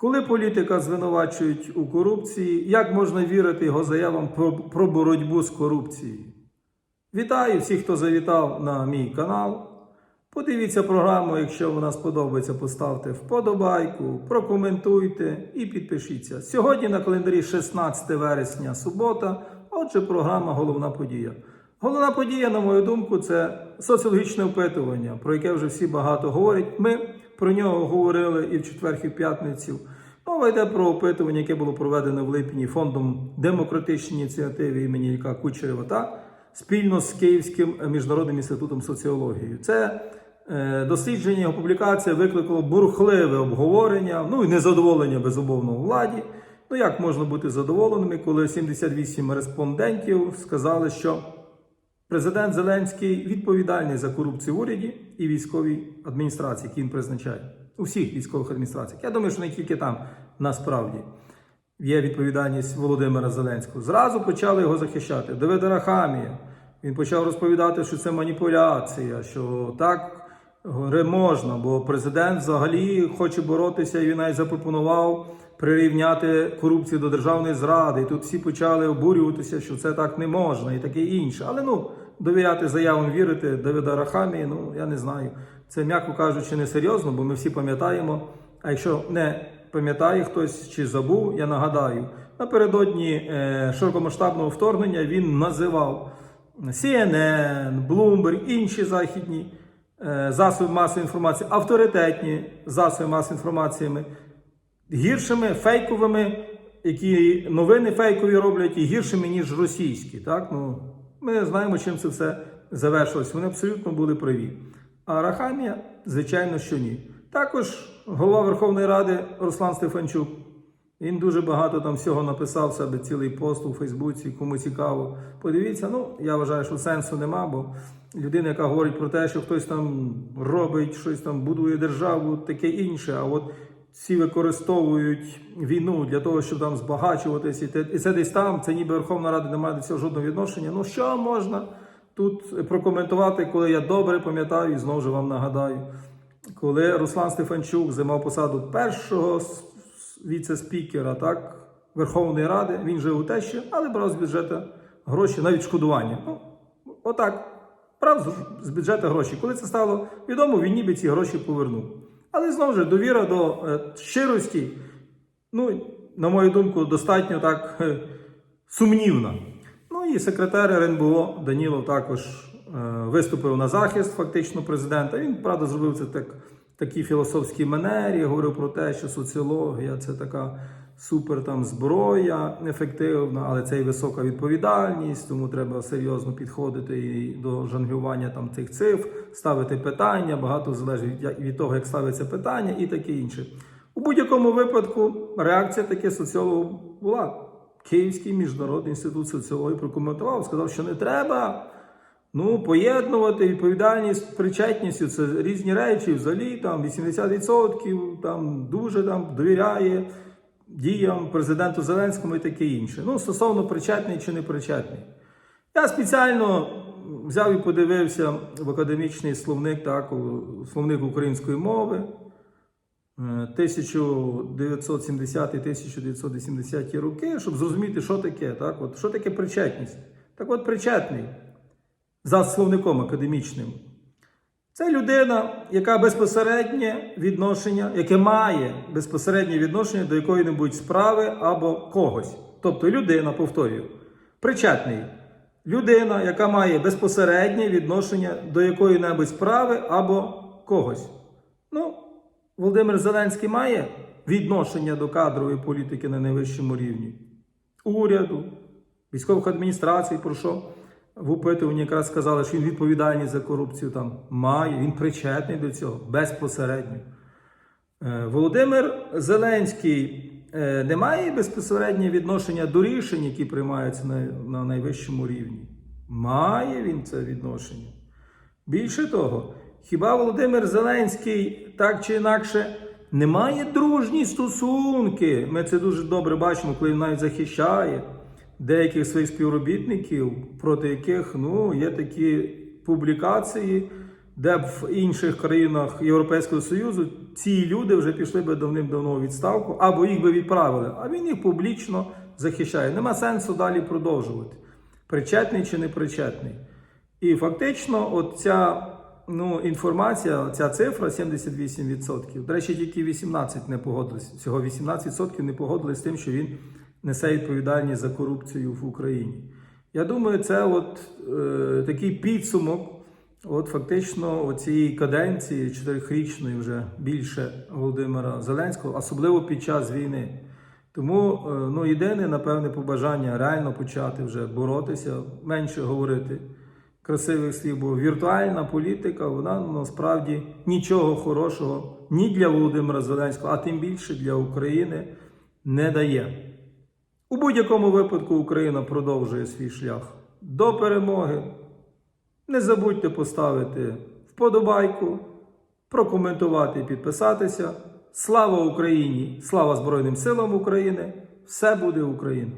Коли політика звинувачують у корупції, як можна вірити його заявам про, про боротьбу з корупцією? Вітаю всіх, хто завітав на мій канал. Подивіться програму, якщо вона сподобається, поставте вподобайку, прокоментуйте і підпишіться. Сьогодні на календарі 16 вересня, субота. Отже, програма Головна подія. Головна подія, на мою думку, це соціологічне опитування, про яке вже всі багато говорять. Ми про нього говорили і в четвер, і в п'ятницю. Мова йде про опитування, яке було проведено в липні фондом демократичної ініціативи імені Ілька Кучерєва та спільно з Київським міжнародним інститутом соціології. Це е, дослідження, його публікація викликало бурхливе обговорення, ну і незадоволення безумовно у владі. Ну як можна бути задоволеними, коли 78 респондентів сказали, що президент Зеленський відповідальний за корупцію в уряді і військовій адміністрації, які він призначає у всіх військових адміністраціях. Я думаю, що не тільки там насправді є відповідальність Володимира Зеленського. Зразу почали його захищати. Давид Арахамія. Він почав розповідати, що це маніпуляція, що так можна, бо президент взагалі хоче боротися, і він навіть запропонував прирівняти корупцію до державної зради. І тут всі почали обурюватися, що це так не можна, і таке інше. Але ну довіряти заявам вірити Давида Рахамії, ну я не знаю. Це м'яко кажучи, не серйозно, бо ми всі пам'ятаємо. А якщо не пам'ятає хтось чи забув, я нагадаю, напередодні е, широкомасштабного вторгнення він називав CNN, Bloomberg, інші західні е, засоби масової інформації, авторитетні засоби масової інформації гіршими, фейковими, які новини фейкові роблять, і гіршими, ніж російські. Так? Ну, ми знаємо, чим це все завершилось. Вони абсолютно були праві. А Рахамія, звичайно, що ні. Також голова Верховної Ради Руслан Стефанчук. Він дуже багато там всього написав себе цілий пост у Фейсбуці, кому цікаво. Подивіться, ну я вважаю, що сенсу нема, бо людина, яка говорить про те, що хтось там робить щось там, будує державу, таке інше. А от всі використовують війну для того, щоб там збагачуватися, і те- і це десь там, це ніби Верховна Рада не має до цього жодного відношення. Ну що можна тут прокоментувати, коли я добре пам'ятаю і знову ж вам нагадаю, коли Руслан Стефанчук займав посаду першого віце-спікера так, Верховної Ради, він жив у тещі, але брав з бюджету гроші на відшкодування. Ну, отак, брав з бюджету гроші. Коли це стало відомо, він ніби ці гроші повернув. Але знову ж довіра до е, щирості, ну, на мою думку, достатньо так е, сумнівна. Ну і секретар РНБО Данілов також е, виступив на захист фактично президента. Він, правда, зробив це так, такій філософській манері, говорив про те, що соціологія це така супер там зброя ефективна, але це і висока відповідальність, тому треба серйозно підходити і до жонглювання там цих цифр, ставити питання. Багато залежить від, від того, як ставиться питання, і таке інше. У будь-якому випадку реакція таки соціологу була. Київський міжнародний інститут соціології прокоментував, сказав, що не треба ну, поєднувати відповідальність причетністю. Це різні речі. Взагалі там 80% там дуже там довіряє діям президенту Зеленському і таке інше. Ну, стосовно причетний чи не причетний. Я спеціально взяв і подивився в академічний словник, так, словник української мови. Е, 1970-1980 роки, щоб зрозуміти, що таке, так? От, що таке причетність. Так от причетний за словником академічним. Це людина, яка безпосереднє відношення, яке має безпосереднє відношення до якої-небудь справи або когось. Тобто людина, повторюю, причетний. Людина, яка має безпосереднє відношення до якої-небудь справи або когось. Ну, Володимир Зеленський має відношення до кадрової політики на найвищому рівні. Уряду, військових адміністрацій, про що в опитуванні якраз сказали, що він відповідальний за корупцію там має, він причетний до цього безпосередньо. Е, Володимир Зеленський е, не має безпосереднє відношення до рішень, які приймаються на, на найвищому рівні. Має він це відношення. Більше того, хіба Володимир Зеленський так чи інакше не має дружні стосунки? Ми це дуже добре бачимо, коли він навіть захищає деяких своїх співробітників, проти яких ну, є такі публікації, де б в інших країнах Європейського Союзу ці люди вже пішли би давним-давно у відставку, або їх би відправили. А він їх публічно захищає. Нема сенсу далі продовжувати. Причетний чи не причетний. І фактично, от ця ну, інформація, ця цифра 78%. До речі, тільки 18 не погодились. Всього 18% не погодились з тим, що він несе відповідальність за корупцію в Україні. Я думаю, це от е, такий підсумок, от фактично цієї каденції чотирихрічної вже більше Володимира Зеленського, особливо під час війни. Тому е, ну, єдине, напевне, побажання реально почати вже боротися, менше говорити красивих слів, бо віртуальна політика, вона насправді нічого хорошого ні для Володимира Зеленського, а тим більше для України не дає. У будь-якому випадку Україна продовжує свій шлях до перемоги. Не забудьте поставити вподобайку, прокоментувати і підписатися. Слава Україні! Слава Збройним силам України! Все буде Україна!